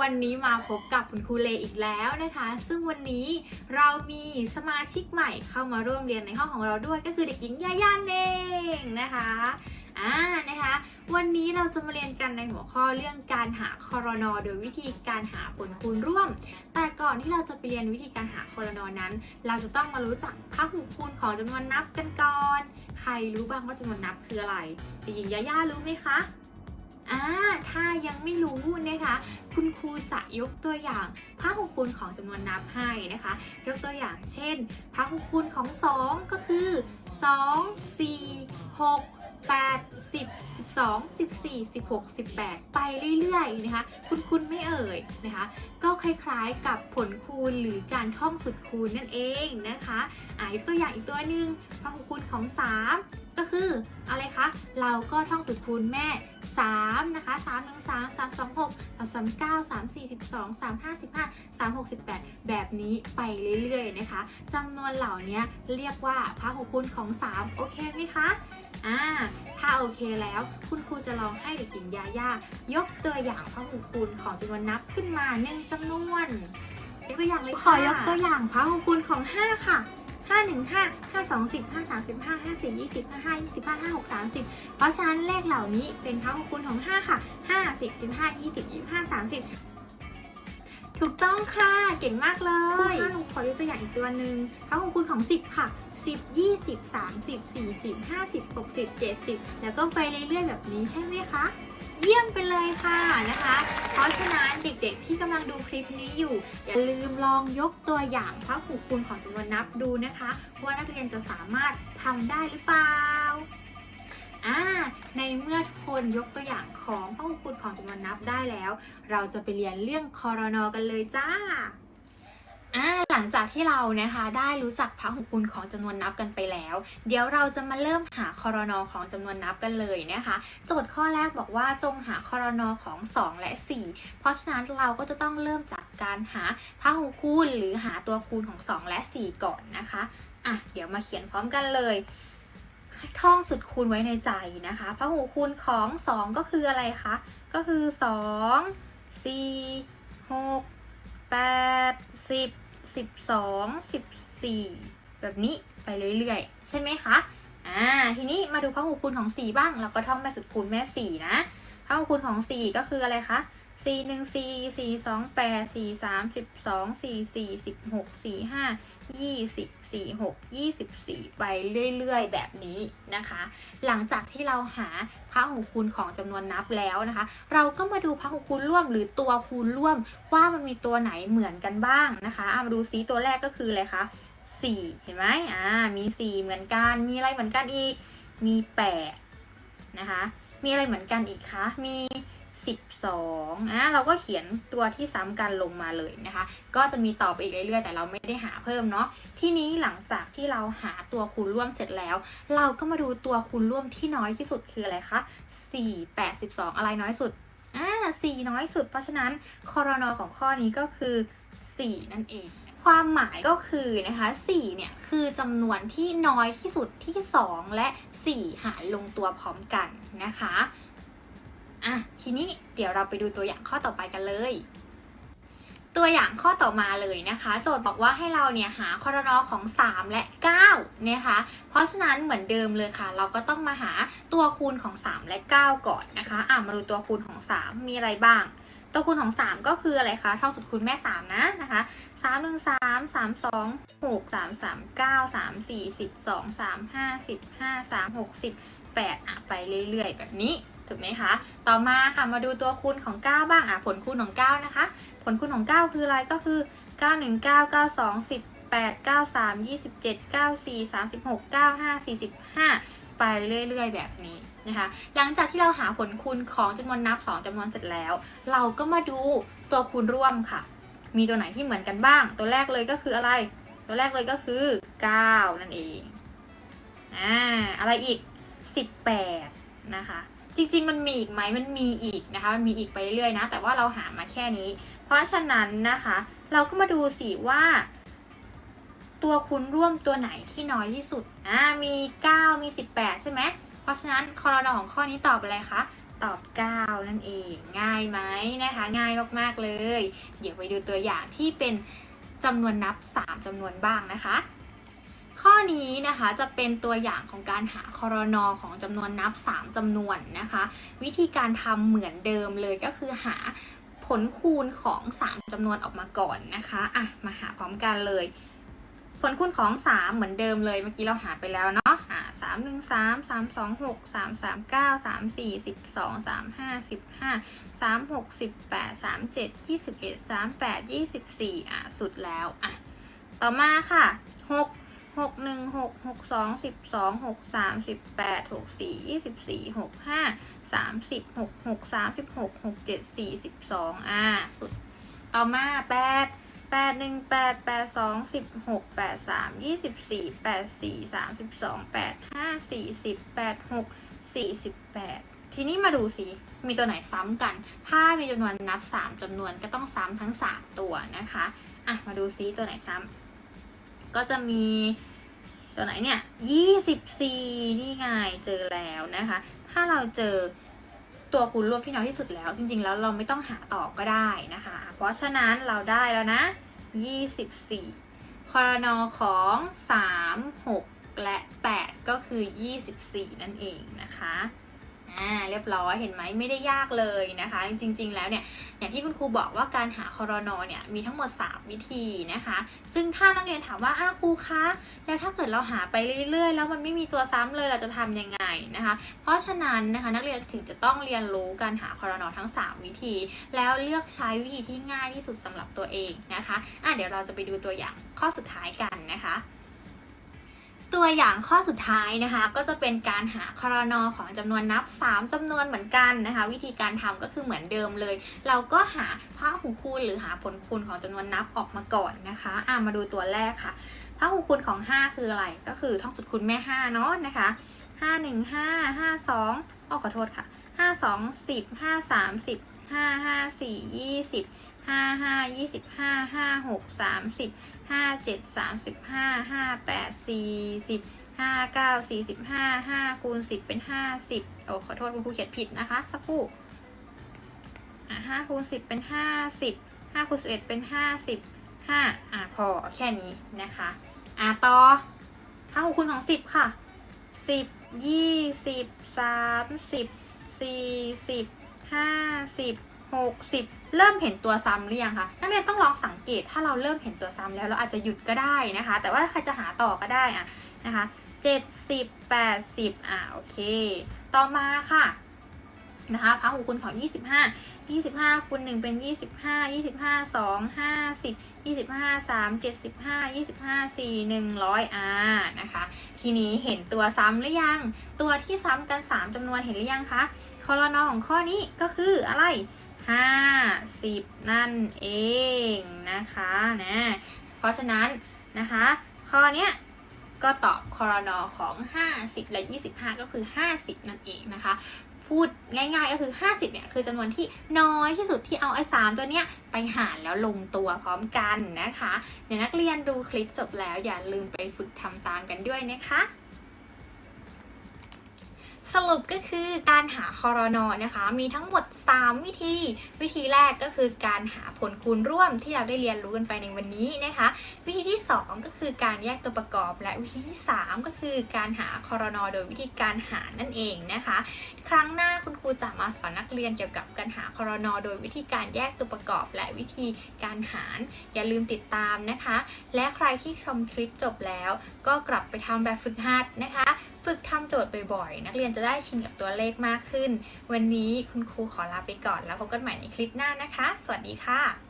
วันนี้มาพบกับคุณครูเลอีกแล้วนะคะ ซึ่งวันนี้เรามีสมาชิกใหม่เข้ามาร่วมเรียนในห้องของเราด้วยก็คือเด็กหญิงย่าย่านเองนะคะอ่านะคะวันนี้เราจะมาเรียนกันในหัวข้อเรื่องการหาคอรนอโดยวิธีการหาผลคูณร่วม แต่ก่อนที่เราจะไปเรียนวิธีการหาคอรนอนั้น เราจะต้องมารู้จักพหูคูณของจำนวนนับกันก่อน ใครรู้บ้างว่าจำนวนนับคืออะไรเด็กหญิงย่าย่ารู้ไหมคะ อ่าถ้ายังไม่รู้นะคะ คุณครูจะยกตัวอย่างพหูคูณของจำนวนนับให้นะคะ ยกตัวอย่างเช่นพหูคูณของ 2 ก็คือ 2 4 6 8 10 12 14 16 18 ไปเรื่อยๆนะคะ คุณคุณไม่เอ่ยนะคะ ก็คล้ายๆกับผลคูณหรือการท่องสุดคูณนั่นเองนะคะอ่ายกตัวอย่างอีกตัวหนึ่งพหูคูณของ 3 ก็คืออะไรคะ เราก็ท่องสุดคูณแม่ 3 นะคะ 3 1 3 3 2 6 3 3 9 3 4 12 3 5 15 3 6 18 แบบนี้ไปเรื่อยๆนะคะจำนวนเหล่านี้เรียกว่าพหูคูณของ 3 โอเคไหมคะอ่าถ้าโอเคแล้วคุณครูจะลองให้เด็กหญิงยาย่ายกตัวอย่างพหูคูณของจำนวนนับขึ้นมาหนึ่งจำนวนยกตัวอย่างเลยขอยกตัวอย่างพหูคูณของ 5 ค่ะ ห้าหนึ่งห้าห้าสองสิบห้าสามสิบห้าห้าสี่ยี่สิบห้าห้ายี่สิบห้าห้าหกสามสิบเพราะฉะนั้นเลขเหล่านี้เป็นพหุคูณของห้าค่ะห้าสิบสิบห้ายี่สิบยี่ห้าสามสิบถูกต้องค่ะ เก่งมากเลยคุณขอยกตัวอย่างอีกตัวหนึ่งพหุคูณของสิบค่ะสิบยี่สิบสามสิบสี่สิบห้าสิบหกสิบเจ็ดสิบแล้วก็ไปเรื่อยๆแบบนี้ใช่ไหมคะ เยี่ยมไปเลยค่ะนะคะ เพราะฉะนั้นเด็กๆที่กำลังดูคลิปนี้อยู่ อย่าลืมลองยกตัวอย่างพหูคูณของจำนวนนับดูนะคะ ว่านักเรียนจะสามารถทำได้หรือเปล่าอ่าในเมื่อทุกคนยกตัวอย่างของพหูคูณของจำนวนนับได้แล้ว เราจะไปเรียนเรื่องคอรนอกันเลยจ้า หลังจากที่เรานะคะได้รู้จักพหูคูณของจำนวนนับกันไปแล้ว เดี๋ยวเราจะมาเริ่มหาคอรนอของจำนวนนับกันเลยนะคะ โจทย์ข้อแรกบอกว่าจงหาคอรนอของ 2 และ 4 เพราะฉะนั้นเราก็จะต้องเริ่มจากการหาพหูคูณหรือหาตัวคูณของ 2 และ 4 ก่อนนะคะอะเดี๋ยวมาเขียนพร้อมกันเลยท่องสุดคูณไว้ในใจนะคะพหูคูณของ 2 ก็คืออะไรคะก็คือ 2 4 6 8 10 12 14แบบนี้ไปเรื่อยๆ ใช่ไหมคะ อ่า ทีนี้มาดูพหูคูณของ4บ้าง เราก็ท่องแม่สุดคูณแม่4นะพหูคูณของ4ก็คืออะไรคะ4 1 4 4 2 8 4 3 12 4 4 16 4 5 20 4 6 24ไปเรื่อยๆ แบบนี้นะคะ หลังจากที่เราหาพหูคูณของจำนวนนับแล้วนะคะ เราก็มาดูพหูคูณร่วมหรือตัวคูณร่วม ว่ามันมีตัวไหนเหมือนกันบ้างนะคะมาดูซิตัวแรกก็คืออะไรคะ4เห็นไหมอ่ามี4เหมือนกัน มีอะไรเหมือนกันอีก มี8นะคะ มีอะไรเหมือนกันอีกคะ มี 12อะเราก็เขียนตัวที่ซ้ำกันลงมาเลยนะคะ ก็จะมีต่อไปอีกเรื่อยๆ แต่เราไม่ได้หาเพิ่มเนาะที่นี้หลังจากที่เราหาตัวคูณร่วมเสร็จแล้ว เราก็มาดูตัวคูณร่วมที่น้อยที่สุดคืออะไรคะ4 8 12 อะไรน้อยสุดอ่า4น้อยสุด เพราะฉะนั้นคอรนอของข้อนี้ก็คือ 4 นั่นเองความหมายก็คือนะคะ4เนี่ยคือจำนวนที่น้อยที่สุดที่ 2 และ 4 หารลงตัวพร้อมกันนะคะ อะทีนี้เดี๋ยวเราไปดูตัวอย่างข้อต่อไปกันเลย ตัวอย่างข้อต่อมาเลยนะคะ โจทย์บอกว่าให้เราเนี่ยหาคอรนอของ 3 และ9นะคะ เพราะฉะนั้นเหมือนเดิมเลยค่ะ เราก็ต้องมาหาตัวคูณของ 3 และ 9 ก่อนนะคะอะมาดูตัวคูณของ 3 มีอะไรบ้างตัวคูณของ 3 ก็คืออะไรคะท่องสุดคูณแม่ 3 นะนะคะ3 1 3 3 2 6 3 3 9 3 4 12 3 5 15 3 6 18อะไปเรื่อยๆ แบบนี้ ถูกไหมคะ ต่อมาค่ะมาดูตัวคูณของ 9 บ้างอะผลคูณของ 9 นะคะ ผลคูณของ 9 คืออะไรก็คือ 9 1 9 9 2 18 93 27 94 36 95 45 ไปเรื่อย ๆ แบบนี้นะคะ หลังจากที่เราหาผลคูณของจำนวนนับ 2จำนวนเสร็จแล้ว เราก็มาดูตัวคูณร่วมค่ะ มีตัวไหนที่เหมือนกันบ้าง ตัวแรกเลยก็คืออะไร ตัวแรกเลยก็คือ 9 นั่นเองอ่าอะไรอีก 18 นะคะ จริง ๆ มันมีอีกไหมมันมีอีกนะคะ มันมีอีกไปเรื่อยๆนะ แต่ว่าเราหามาแค่นี้ เพราะฉะนั้นนะคะ เราก็มาดูสิว่า ตัวคูณร่วมตัวไหนที่น้อยที่สุด อ่า มี 9 มี 18 ใช่ไหม เพราะฉะนั้นคอรนอของข้อนี้ตอบอะไรคะ ตอบ 9 นั่นเอง ง่ายไหมนะคะ ง่ายมากๆเลย เดี๋ยวไปดูตัวอย่างที่เป็นจำนวนนับ 3จำนวนบ้างนะคะ ข้อนี้นะคะจะเป็นตัวอย่างของการหาคอรนอของจำนวนนับ 3จำนวนนะคะ วิธีการทำเหมือนเดิมเลยก็คือหาผลคูณของ 3จำนวนออกมาก่อนนะคะอะมาหาพร้อมกันเลย ผลคูณของ 3 เหมือนเดิมเลยเมื่อกี้เราหาไปแล้วเนาะอ่าสามหนึ่งสามสามสองหกสามสามเก้าสามสี่สิบสองสามห้าสิบห้าสามหกสิบแปดสามเจ็ดยี่สิบเอ็ดสามแปดยี่สิบสี่อะสุดแล้วอะต่อมาค่ะหก หกหนึ่งหกหกสองสิบสองหกสามสิบแปดหกสี่ยี่สิบสี่หกห้าสามสิบหกหกสามสิบหกหกเจ็ดสี่สิบสองอะสุดต่อมาแปดแปดหนึ่งแปดแปดสองสิบหกแปดสามยี่สิบสี่แปดสี่สามสิบสองแปดห้าสี่สิบแปดหกสี่สิบแปดทีนี้มาดูสิมีตัวไหนซ้ำกัน ถ้ามีจำนวนนับสามจำนวนก็ต้องซ้ำทั้งสามตัวนะคะ อะ มาดูซิตัวไหนซ้ำ ก็จะมีตัวไหนเนี่ยยี่สิบสี่นี่ไงเจอแล้วนะคะ ถ้าเราเจอตัวคูณรวมที่น้อยที่สุดแล้ว จริงๆ แล้วเราไม่ต้องหาต่อก็ได้นะคะ เพราะฉะนั้นเราได้แล้วนะ24คอรนอของ3 6และ8ก็คือ24นั่นเองนะคะ อ่าเรียบร้อยเห็นไหมไม่ได้ยากเลยนะคะ จริง ๆ แล้วเนี่ยอย่างที่คุณครูบอกว่าการหาคอรนอเนี่ยมีทั้งหมด 3 วิธีนะคะ ซึ่งถ้านักเรียนถามว่าอ้าครูคะแล้วถ้าเกิดเราหาไปเรื่อยๆ แล้วมันไม่มีตัวซ้ำเลยเราจะทำยังไงนะคะ เพราะฉะนั้นนะคะนักเรียนถึงจะต้องเรียนรู้การหาคอรนอทั้ง 3 วิธี แล้วเลือกใช้วิธีที่ง่ายที่สุดสำหรับตัวเองนะคะอะเดี๋ยวเราจะไปดูตัวอย่างข้อสุดท้ายกันนะคะ ตัวอย่างข้อสุดท้ายนะคะ ก็จะเป็นการหาคอรนอของจำนวนนับ 3จำนวนเหมือนกันนะคะ วิธีการทำก็คือเหมือนเดิมเลย เราก็หาพหูคูณหรือหาผลคูณของจำนวนนับออกมาก่อนนะคะอะมาดูตัวแรกค่ะพหูคูณของ 5 คืออะไร ก็คือท่องสุดคูณแม่ 5 เนาะนะคะ5 1 5 5 2อ้อขอโทษค่ะ 5 2 10 5 3 10 5 5 4 20 5 5 25 5 6 30 5 7 35 5 8 40 5 9 45 5คูณ10เป็น50โอ้ขอโทษคุณครูเขียนผิดนะคะ สักครู่อะ5คูณ10เป็น50 5คูณ11เป็น50 5อะพอแค่นี้นะคะอะต่อ5คูณของ10ค่ะ10 20 30 40 50 60 เริ่มเห็นตัวซ้ำหรือยังคะนักเรียนต้องลองสังเกตถ้าเราเริ่มเห็นตัวซ้ำแล้วเราอาจจะหยุดก็ได้นะคะ แต่ว่าถ้าใครจะหาต่อก็ได้อะนะคะ70 80อะโอเค ต่อมาค่ะนะคะพหูคูณของ 25 25คูณ1เป็น 25 25 2 50 25 3 75 25 4 100อ่านะคะ ทีนี้เห็นตัวซ้ำหรือยัง ตัวที่ซ้ำกัน 3จำนวนเห็นหรือยังคะคอรนอของข้อนี้ก็คืออะไร 50นั่นเองนะคะนะเพราะฉะนั้นนะคะ ข้อเนี้ยก็ตอบคอรนอของ 50 และ 25 ก็คือ 50 นั่นเองนะคะ พูดง่ายๆก็คือ 50 เนี่ย คือจำนวนที่น้อยที่สุดที่เอาไอ้3ตัวเนี้ยไปหารแล้วลงตัวพร้อมกันนะคะ เดี๋ยวนักเรียนดูคลิปจบแล้วอย่าลืมไปฝึกทำตามกันด้วยนะคะ สรุปก็คือการหาคอรนอนะคะ มีทั้งหมด 3 วิธี วิธีแรกก็คือการหาผลคูณร่วมที่เราได้เรียนรู้กันไปในวันนี้นะคะ วิธีที่ 2 ก็คือการแยกตัวประกอบ และวิธีที่ 3 ก็คือการหาคอรนอโดยวิธีการหารนั่นเองนะคะ ครั้งหน้าคุณครูจะมาสอนนักเรียนเกี่ยวกับการหาคอรนอโดยวิธีการแยกตัวประกอบ และวิธีการหาร อย่าลืมติดตามนะคะ และใครที่ชมคลิปจบแล้ว ก็กลับไปทำแบบฝึกหัดนะคะ ฝึกทำโจทย์บ่อยๆ นักเรียนจะได้ชินกับตัวเลขมากขึ้น วันนี้คุณครูขอลาไปก่อนแล้วพบกันใหม่ในคลิปหน้านะคะ สวัสดีค่ะ